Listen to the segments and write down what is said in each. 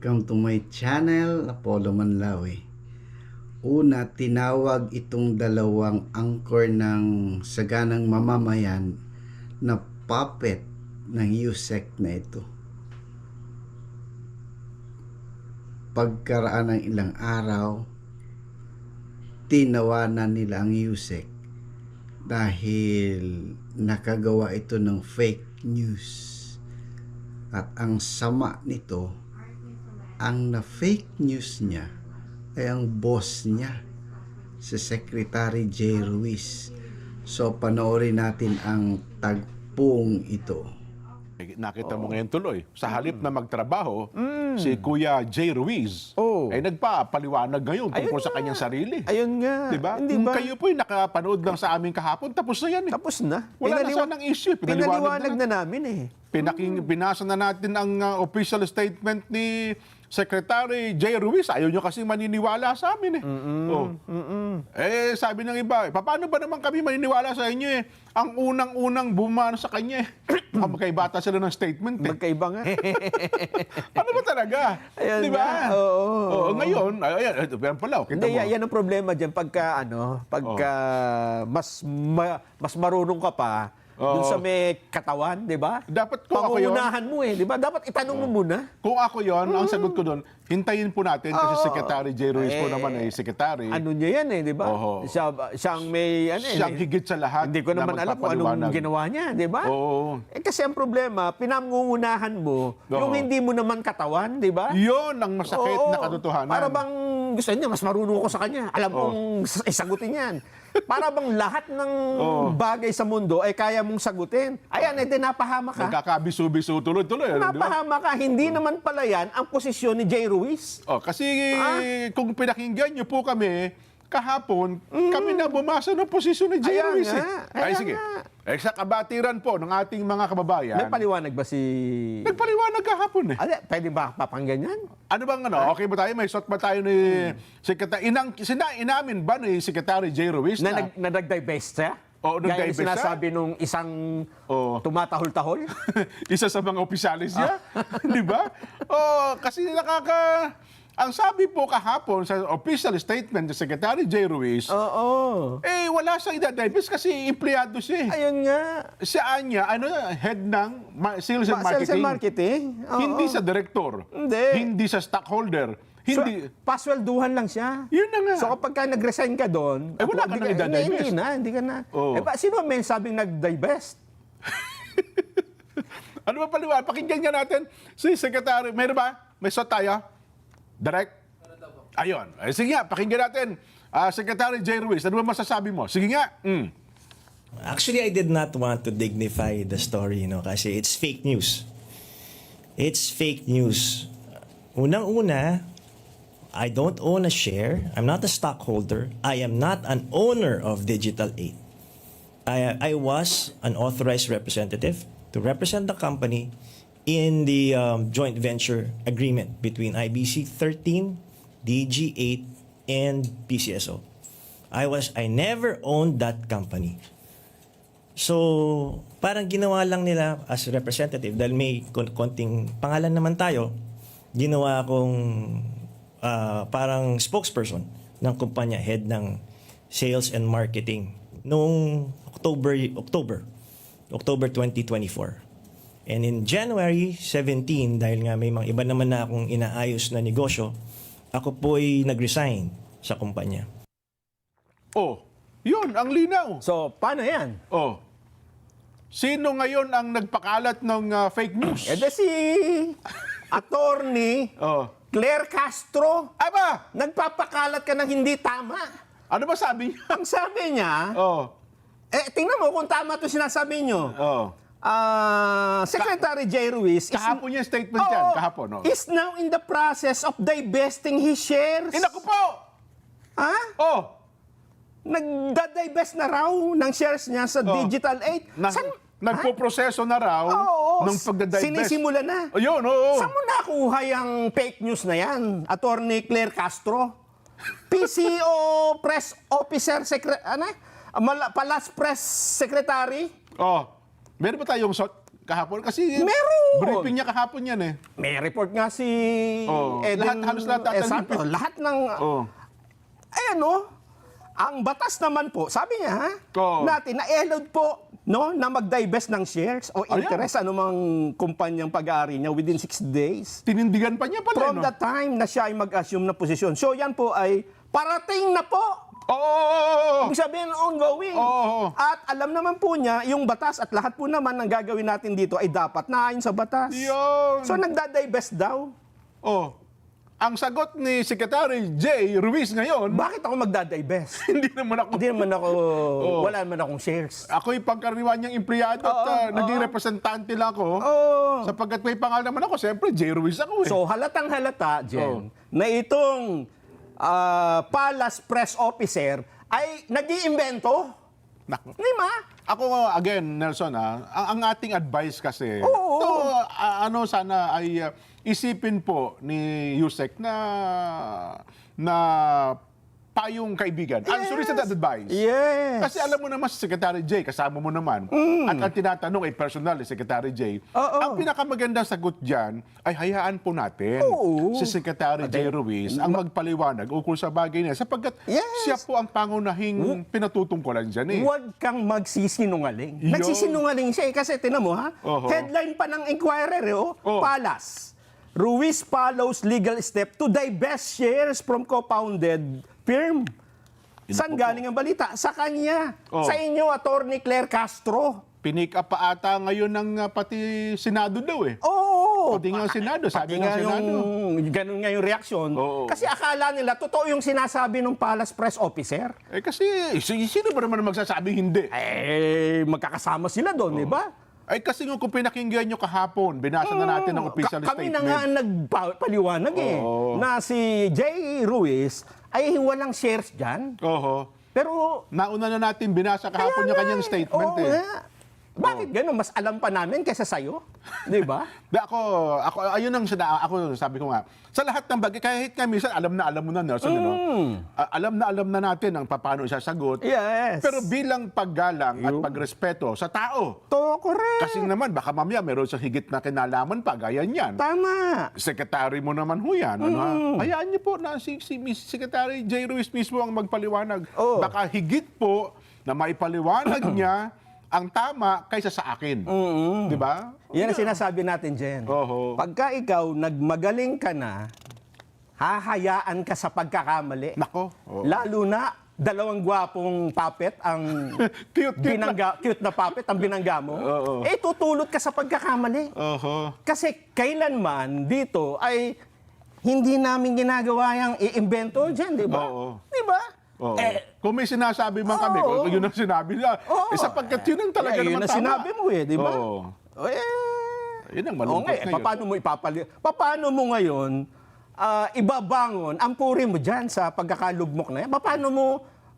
Welcome to my channel, Apollo Manlawi. Una, tinawag itong dalawang angkor ng saganang mamamayan na puppet ng USEC na ito. Pagkaraan ng ilang araw, tinawanan nila ang USEC dahil nakagawa ito ng fake news. At ang sama nito, ang na-fake news niya ay ang boss niya, si Secretary J. Ruiz. So, panoorin natin ang tagpong ito. Nakita mo ngayon tuloy, sa halip na magtrabaho, si Kuya J. Ruiz Oh. ay nagpapaliwanag ngayon tungkol Ayun sa kanyang sarili. Ayun nga. Diba? Hindi ba? kayo po'y nakapanood lang sa amin kahapon, tapos na yan eh. Tapos na. Wala na Pinaliwa- sanang issue. Pinaliwanag, Pinaliwanag na. na namin eh. Pinaking, binasa na natin ang uh, official statement ni Secretary J. Ruiz. Ayaw nyo kasi maniniwala sa amin eh. Oh. Eh, sabi ng iba, eh, paano ba naman kami maniniwala sa inyo eh? Ang unang-unang bumano sa kanya eh. Baka Magkaibata sila ng statement eh. Magkaiba nga. ano ba talaga? Ayun Di ba? nga, oo. Oo, ngayon, ay, ayan, ito, yan pala, oh, kita Hindi, mo. yan, ang problema dyan. Pagka, ano, pagka mas, ma- mas marunong ka pa, dun Oo. sa may katawan, di ba? Dapat kung ako yun, mo eh, di ba? Dapat itanong mo muna. kung ako yon, ang sagot ko doon, hintayin po natin kasi Oo. Secretary J. Ruiz po Eh, naman ay secretary. Ano niya yan eh, di ba? Oo. Siya, siyang may, ano eh. Siyang higit sa lahat Hindi ko na naman alam kung anong magpapaliwanag. ginawa niya, di ba? Oo. Eh kasi ang problema, pinangungunahan mo yung Oo. hindi mo naman katawan, di ba? Yun ang masakit Oo. na katotohanan. Para bang gusto niya, mas marunong ako sa kanya. Alam Oo. kong isagutin yan. Para bang lahat ng Oo. bagay sa mundo ay kaya mong sagutin. Ayan, eh, di napahama ka. Nagkakabiso-biso tuloy-tuloy. ano, di ba? Napahama ka. Hindi naman pala yan ang posisyon ni Jay Ruiz. Oh, kasi Ah. kung pinakinggan niyo po kami, kahapon, kami na bumasa ng posisyon ni J. Mm. Ayan Ruiz. eh. nga, Ay, ayan sige. nga. Eh, sa kabatiran po ng ating mga kababayan, May paliwanag ba si... nagpaliwanag kahapon eh. Ale, pwede ba papanggan yan? Ano bang ano? Okay ba tayo? May shot ba tayo ni Secretary? Inang, sina, inamin ba ni Secretary J. Ruiz Na, na, nag, na nag-divest siya? Oo, Gaya nag-divest yung siya? sinasabi nung isang Oo. tumatahol-tahol? isa sa mga opisyalis niya? Di ba? Oh, kasi nakaka... Ang sabi po kahapon sa official statement ni Secretary J. Ruiz, Oo. eh wala siyang idadivest kasi empleyado siya. eh. Ayun nga. Siya niya, ano, head ng ma- sales and Ma- marketing. Sales and marketing? Oo. Hindi sa director. Hindi. Hindi sa stockholder. Hindi. So, paswelduhan lang siya. Yun na nga. So kapag ka nag-resign ka doon, Eh, wala ka hindi nang idadivest. Hindi, hindi na, hindi ka na. Oo. Eh, ba, sino may sabing nag-divest? ano ba paliwanag? Pakinggan nga natin si Secretary. Meron ba? May shot tayo? Direct? Ayun. Eh, sige nga, pakinggan natin. Ah, Secretary J. Ruiz, ano ba masasabi mo? Sige nga. Mm. Actually, I did not want to dignify the story, you know, kasi it's fake news. It's fake news. Unang-una, I don't own a share. I'm not a stockholder. I am not an owner of Digital 8. I, I was an authorized representative to represent the company in the um, joint venture agreement between IBC 13, DG 8, and PCSO. I was I never owned that company. So, parang ginawa lang nila as representative dahil may kon- konting pangalan naman tayo, ginawa akong ah, parang spokesperson ng kumpanya, head ng sales and marketing noong October October October 2024. And in January 17, dahil nga may mga iba naman na akong inaayos na negosyo, ako po'y nag-resign sa kumpanya. Oh, yun, ang linaw. So, paano yan? Oh. Sino ngayon ang nagpakalat ng ah, fake news? Eh, di si attorney Oh. Claire Castro. Aba! Nagpapakalat ka ng hindi tama. Ano ba sabi niya? Ang sabi niya, Oh. eh, tingnan mo kung tama to sinasabi niyo. Oh. Ah, Secretary J. Ruiz is, Kahapon yung statement yan. Oo, Kahapon, oh. is now in the process of divesting his shares. Naku po! Ha? Oh. Nagda-divest na raw ng shares niya sa Oh. Digital 8. Na, Saan- nagpo-proseso na raw Oo, ng pagdadivest. Sinisimula na. Ayun, oo. Saan mo nakuha yung fake news na yan? Attorney Claire Castro? PCO Press Officer Secretary, ano? Palas Press Secretary? Oh. Meron ba tayong shot? kahapon? Kasi Meron! briefing niya kahapon yan eh. May report nga si Oo. Eden Lahat- halos lahat ata Esanto. ng- Lahat ng... Oh. Ayan no, ang batas naman po, sabi niya ha, Oo. natin na allowed po no, na mag-divest ng shares o Ayan. interest anumang kumpanyang pag-aari niya within 6 days Tinindigan pa niya pala, from no? the time na siya ay mag-assume na posisyon. So yan po ay parating na po. Oo, oo, oo, oo. Ibig sabihin, ongoing. Oo. At alam naman po niya, yung batas at lahat po naman ng gagawin natin dito ay dapat naayon sa batas. Yun. So nagda-divest daw. Oh. Ang sagot ni Secretary J. Ruiz ngayon, Bakit ako magda-divest? hindi naman ako... Hindi naman ako, wala naman akong shares. Ako yung pangkaraniwan niyang empleyado at Oo, ah, oo. naging representante lang ako. Oh. Sapagkat may pangalan naman ako, siyempre J. Ruiz ako eh. So halatang halata, Jen, Oh. na itong ah, Palace Press Officer ay nag-iimbento. Di ba? Ako, again, Nelson, ah, ang, ang ating advice kasi, Oo. to, ah, ano sana ay ah, isipin po ni Yusek na na payong kaibigan. Unsolicited advice. Yes. Kasi alam mo naman si Secretary J, kasama mo naman, at ang tinatanong ay personal ni Secretary J, Mm. Oo. ang pinakamagandang sagot dyan ay hayaan po natin Oo. si Secretary J. Ruiz ang magpaliwanag ukol sa bagay niya sapagkat Yes. siya po ang pangunahing pinatutungkulan dyan eh. Huwag kang magsisinungaling. Yun. Nagsisinungaling siya eh, kasi tinan mo ha, Oho. headline pa ng Inquirer eh, oh, Oh. Palace. Ruiz follows legal step to divest shares from co-founded firm. Saan galing ang balita? Sa kanya. Oh. Sa inyo, Attorney Claire Castro. Pinik up pa ata ngayon ng uh, pati Senado daw eh. Oo. Pati nga Senado, sabi ng Senado. Yung, ganun nga yung reaksyon. Oo. Kasi akala nila, totoo yung sinasabi ng Palace Press Officer. Eh kasi, si- sino ba naman ang magsasabing hindi? Eh, magkakasama sila doon, di ba? Ay kasi nga kung pinakinggan nyo kahapon, binasa na natin ang official Ka- kami statement. na nga ang nagpaliwanag eh, Oo. na si Jay Ruiz ay walang shares dyan. Oho. Pero, Nauna na natin binasa kahapon yung kanyang statement oo eh. nga. Bakit ganun? Mas alam pa namin kaysa sa'yo? Di ba? Ako, ako, ayun ang sina, ako sabi ko nga, sa lahat ng bagay, kahit nga minsan alam na alam mo na Nelson, ano? Ah, alam na alam na natin ang paano isasagot. Yes. Pero bilang paggalang at pagrespeto sa tao, to, correct. kasi naman baka mamaya meron sa higit na kinalaman pa, gaya niyan. Tama. Secretary mo naman ho yan. Ano, ha? Mm. Hayaan niyo po na si, si Miss Secretary J. Ruiz mismo ang magpaliwanag. Oo. Baka higit po na maipaliwanag niya ang tama kaysa sa akin. Di ba? Yan ang sinasabi natin, Jen. Oho. Pagka ikaw nagmagaling ka na, hahayaan ka sa pagkakamali. Nako. Oo. Lalo na dalawang gwapong puppet ang Cute, cute binangga, cute na puppet ang binangga mo. Oo. Eh tutulot ka sa pagkakamali. Oho. Kasi kailanman dito ay hindi namin ginagawa yung i-invento dyan, di ba? Oo. Di ba? Oo. Eh, kung may sinasabi man kami, kung yun ang sinabi niya, Oo. eh, sapagkat yun ang talaga eh, yun naman ang tama. sinabi mo eh, di ba? Oo. Eh, Yun ang malungkot nga, eh, na yun. paano mo ipapali... Paano mo ngayon ah, ibabangon ang puri mo dyan sa pagkakalugmok na yan? Paano mo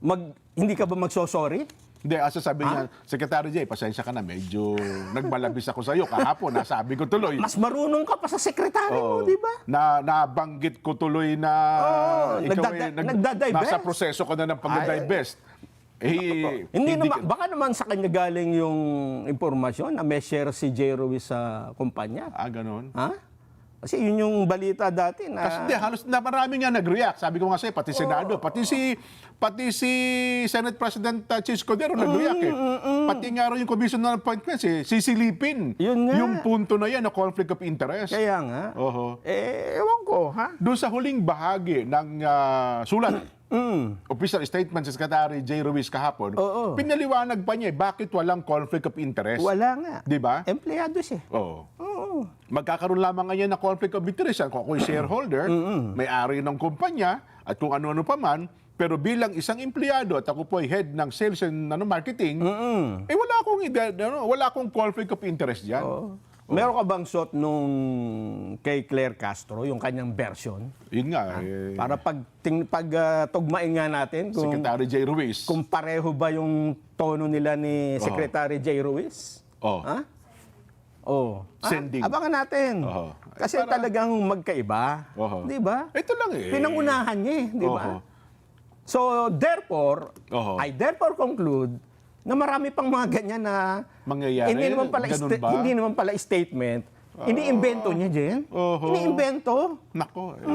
mag... Hindi ka ba magsosorry? Hindi, asa sabi niya, Secretary J, pasensya ka na, medyo nagmalabis ako sa iyo kahapon, nasabi ko tuloy. Mas marunong ka pa sa sekretary mo, Oo. di ba? Na nabanggit ko tuloy na Oo, ikaw nagdada- ay nag- nagdadivest. nasa proseso ka na ng pag-divest. Eh, Hindi, naman, ka- baka naman sa kanya galing yung impormasyon na may share si J. Ruiz sa kumpanya. Ah, ganun. Ha? Kasi yun yung balita dati na... Kasi hindi, halos na marami nga nag-react. Sabi ko nga sa'yo, pati Senado, pati si pati si Senate President uh, Chis Cordero nag-react eh. Pati nga rin yung Commission on Appointments eh, sisilipin Yun nga. yung punto na yan na conflict of interest. Kaya nga. Oho. Eh, ewan ko, ha? Doon sa huling bahagi ng ah, sulat, Mm. official statement sa Secretary J. Ruiz kahapon, Oo. pinaliwanag pa niya eh, bakit walang conflict of interest. Wala nga. Di ba? Empleyado siya. Oo. Oo. Magkakaroon lamang ngayon na conflict of interest yan. Kung ako'y shareholder, may-ari ng kumpanya, at kung ano-ano pa man, pero bilang isang empleyado at ako po ay head ng sales and ano, marketing, eh wala akong, ide- ano, wala akong conflict of interest diyan. Meron ka bang shot nung kay Claire Castro, yung kanyang version? Yun nga, eh, Para pag, ting, pag ah, tugmain nga natin kung, Secretary J. Ruiz. kung pareho ba yung tono nila ni Secretary J. Ruiz? Oh. Ha? Oh. Ah, Sending. abangan natin. Oo. Kasi Para- talagang magkaiba. Oo. Di ba? Ito lang eh. Pinangunahan niya eh, di ba? Oo. So, therefore, Oo. I therefore conclude na marami pang mga ganyan na Mangyayari? Hindi naman pala, sta- hindi naman pala statement. Iniimbento niya, Jen. Oho. Iniimbento. Nako, eh,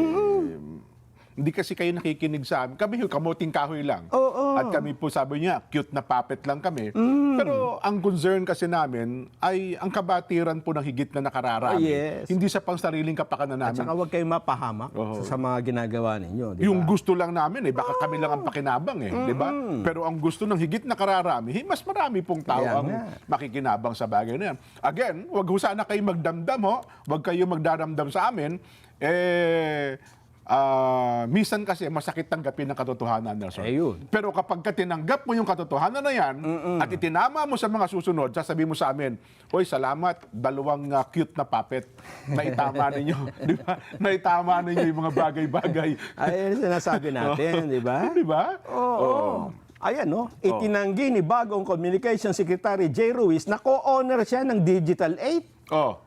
hindi kasi kayo nakikinig sa amin. Kami yung kamuting kahoy lang. Oo. At kami po sabi niya, cute na puppet lang kami. Mm. Pero ang concern kasi namin ay ang kabatiran po ng higit na nakararami. Oh, yes. Hindi sa pang sariling kapakanan At namin. saka huwag kayong mapahamak Oo. sa, sa mga ginagawa ninyo. Di Yung gusto lang namin eh, baka kami lang ang pakinabang eh, di ba? Pero ang gusto ng higit na kararami, eh, mas marami pong tao Kaya ang nga. makikinabang sa bagay na yan. Again, wag ho sana kayo magdamdam ho, wag kayo magdaramdam sa amin. Eh, ah, minsan kasi masakit tanggapin ang katotohanan, Nelson. Eh. Pero kapag ka tinanggap mo yung katotohanan na yan, at itinama mo sa mga susunod, sasabihin mo sa amin, Hoy, salamat, dalawang ah, cute na puppet. Naitama ninyo. di ba? Naitama ninyo yung mga bagay-bagay. Ay, yan ang sinasabi natin, di ba? Di ba? Oo. Ayan, no? Itinanggi ni bagong Communication Secretary Jay Ruiz na co-owner siya ng Digital 8. Oh.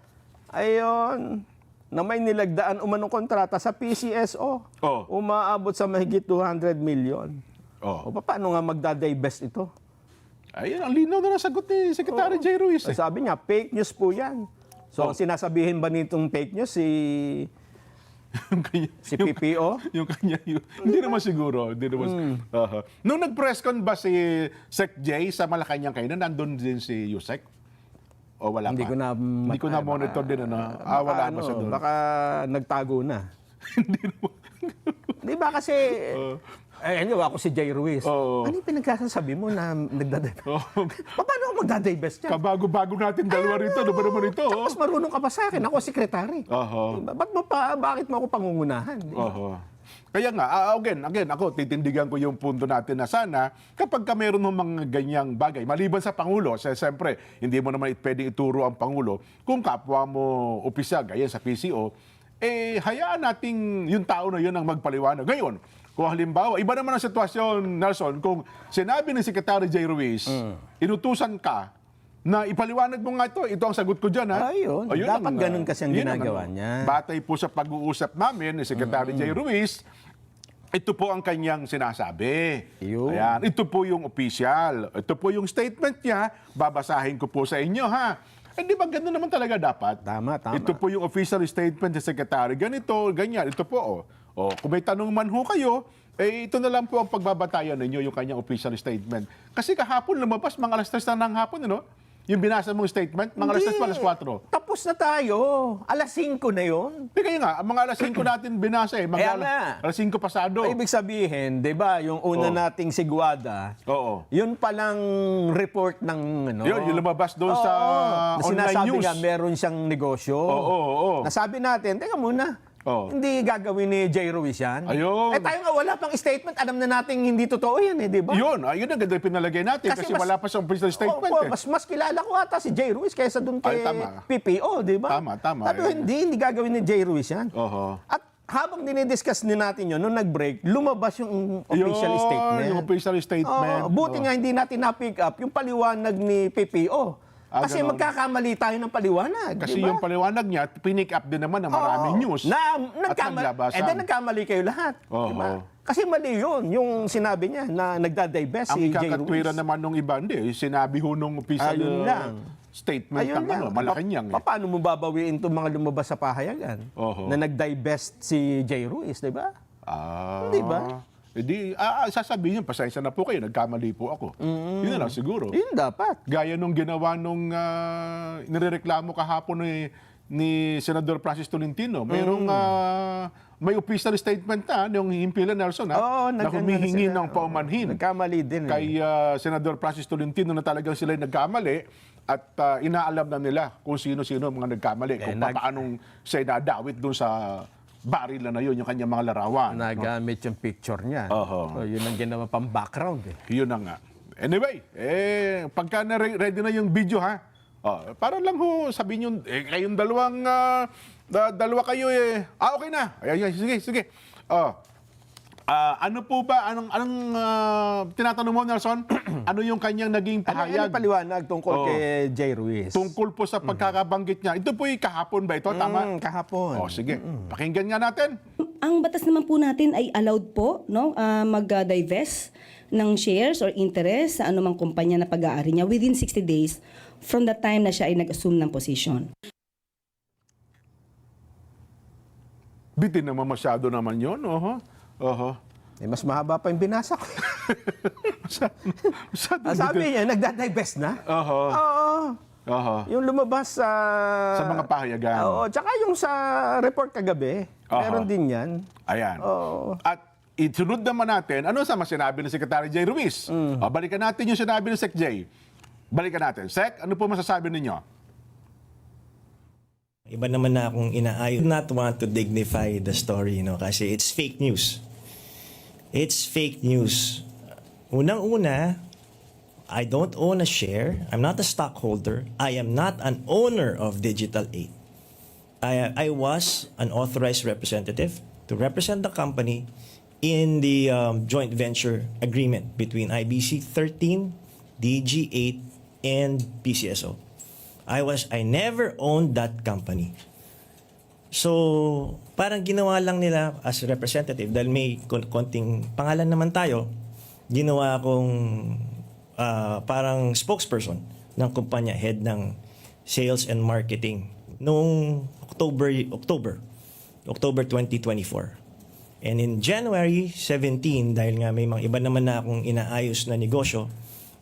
Ayon, na may nilagdaan umanong kontrata sa PCSO. Oh. Umaabot sa mahigit 200 million. Oh. O paano nga magda-divest ito? Ayun, ang linaw na nasagot ni Secretary Jay Ruiz. Eh. Sabi niya, fake news po yan. So, Oh. sinasabihin ba nitong fake news si yung kanya, si yung, PPO? yung kanya, yung, hindi naman siguro. Hindi naman, Hmm. Aha. Nung nag-press con ba si Sec Jay sa Malacanang kayo, na nandun din si Yusek? O wala Hindi pa? ko na Hindi ko na monitor din, ano? Ah, wala pa siya ano, doon. Baka nagtago na. Di ba kasi, eh, ano, ako si Jay Ruiz. Oo. Ano yung pinagkasasabi mo na nagdadivest? Oh. Paano ako magdadivest yan? Kabago-bago natin dalawa rito. Ano ba naman ito? oh? Mas marunong ka pa sa akin. Ako, sekretary. Oho. Diba? Ba't mo pa, bakit mo ako pangungunahan? Di ba? Oho. Kaya nga, ah, again, again, ako, titindigan ko yung punto natin na sana, kapag ka meron ng mga ganyang bagay, maliban sa Pangulo, sa, siyempre, hindi mo naman it- pwedeng ituro ang Pangulo, kung kapwa mo opisyal, gaya sa PCO, eh, hayaan nating yung tao na yun ang magpaliwanag. Ngayon, kung halimbawa, iba naman ang sitwasyon, Nelson, kung sinabi ni Secretary J. Ruiz, inutusan ka na ipaliwanag mo nga ito, ito ang sagot ko dyan, ha? Ayun. Ayun Dapat ang, ganun kasi ang ginagawa ano, niya. Batay po sa pag-uusap namin ni Secretary J. Ruiz, ito po ang kanyang sinasabi. Yun. Ayan, ito po yung official. Ito po yung statement niya. Babasahin ko po sa inyo, ha? Eh, di ba ganun naman talaga dapat? Tama, tama. Ito po yung official statement ni Secretary. Ganito, ganyan. Ito po, oh. oh kung may tanong man ho kayo, eh, ito na lang po ang pagbabatayan ninyo, yung kanyang official statement. Kasi kahapon lumabas, mga alas 3 na ng hapon, ano? Yung binasa mong statement, mga alas 3 pa, alas 4. Tapos na tayo. Alas 5 na yon. Hindi kaya nga, ang mga alas 5 natin binasa eh. Mag Kaya nga. alas 5 pasado. Ibig sabihin, di ba, yung una Oh. nating sigwada, Oo. yun palang report ng ano. Yun, yung lumabas doon sa na online sinasabi news. nga meron siyang negosyo. Oo, oo, oo. Nasabi natin, teka muna, Oo. hindi gagawin ni Jay Ruiz yan. Ayun. Eh tayo nga wala pang statement, alam na natin hindi totoo yan eh, di ba? Yun, ayun ang ganda yung pinalagay natin kasi, wala pa siyang official statement Oo, eh. mas, mas kilala ko ata si Jay Ruiz kaysa dun kay Ay, tama. PPO, di ba? Tama, tama. Sabi ko, Eh. hindi, hindi gagawin ni Jay Ruiz yan. Oho. At habang dinidiscuss din natin yun, nung nag-break, lumabas yung official Yun, statement. Yung official statement. Oo, buti Oo. nga hindi natin na-pick up yung paliwanag ni PPO. Ah, Kasi ganon. magkakamali tayo ng paliwanag. Kasi di ba? yung paliwanag niya, pinick up din naman ng maraming Oo. news. Na, at nagkamali, eh, then nagkamali kayo lahat. Oo. Di ba? Kasi mali yun, yung sinabi niya na nagdadivest ang si Jay ikakatwira Ruiz. naman nung iba, hindi. Sinabi ho nung official Ayun uh, lang. statement Ayun ng lang. ano, Malacanang. Pa- Eh. paano mo babawiin itong mga lumabas sa pahayagan Oho. na nag-divest si Jay Ruiz, di ba? Ah. Di ba? Eh di, ah, ah, sasabihin niyo, pasensya na po kayo, nagkamali po ako. Yun na lang siguro. Yun dapat. Gaya nung ginawa nung uh, nirereklamo kahapon ni, ni Senador Francis Tolentino. Mayroong Mm. ah, may official statement na yung Himpila Nelson ha, Oo, na humihingi sila. ng paumanhin Nagkamali din. eh. kay ah, Senador Francis Tolentino na talagang sila nagkamali at ah, inaalam na nila kung sino-sino mga nagkamali, kung nag- paanong siya nadawit doon sa baril na yun, yung kanyang mga larawan. Nagamit yung picture niya. Oho. So, yun ang ginawa pang background eh. Yun na nga. Anyway, eh, pagka na ready na yung video ha, oh, para lang ho, sabihin nyo, eh, kayong dalawang, da- dalawa kayo eh, ah, okay na. Ayan, sige, sige. Oh, ah, ano po ba, anong, anong ah, tinatanong mo, Nelson? ano yung kanyang naging Ano, ano pahayag paliwanag tungkol Oo. kay Jay Ruiz? tungkol po sa pagkakabanggit niya? Ito po yung kahapon ba ito? Tama? Mm, kahapon. Oh, sige. Pakinggan nga natin. Ang batas naman po natin ay allowed po no ah, mag-divest ng shares or interest sa anumang kumpanya na pag-aari niya within 60 days from the time na siya ay nag-assume ng position. Bitin naman masyado naman yun. Oho. Oho. Eh, mas mahaba pa yung binasa ko. Masyado sabi niya, nagda-divest na. Oho. Oo. Oho. Yung lumabas sa... Sa mga pahayagan. Oo. Tsaka yung sa report kagabi. Aha. Meron din yan. Ayan. Oo. At isunod naman natin, ano sa mga sinabi ni Secretary J. Ruiz? Mm. O, balikan natin yung sinabi ni Sec J. Balikan natin. Sec, ano po masasabi ninyo? Iba naman na akong inaayon. Not want to dignify the story, no? Kasi it's fake news. It's fake news. Unang-una, I don't own a share. I'm not a stockholder. I am not an owner of Digital 8. I, I was an authorized representative to represent the company in the um, joint venture agreement between IBC 13, DG 8, and PCSO. I was I never owned that company. So, parang ginawa lang nila as representative dahil may kon- konting pangalan naman tayo, ginawa akong ah, parang spokesperson ng kumpanya, head ng sales and marketing noong October October October 2024. And in January 17, dahil nga may mga iba naman na akong inaayos na negosyo,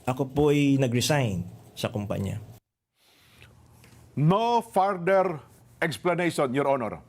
ako po'y nag-resign sa kumpanya. No further explanation, Your Honor.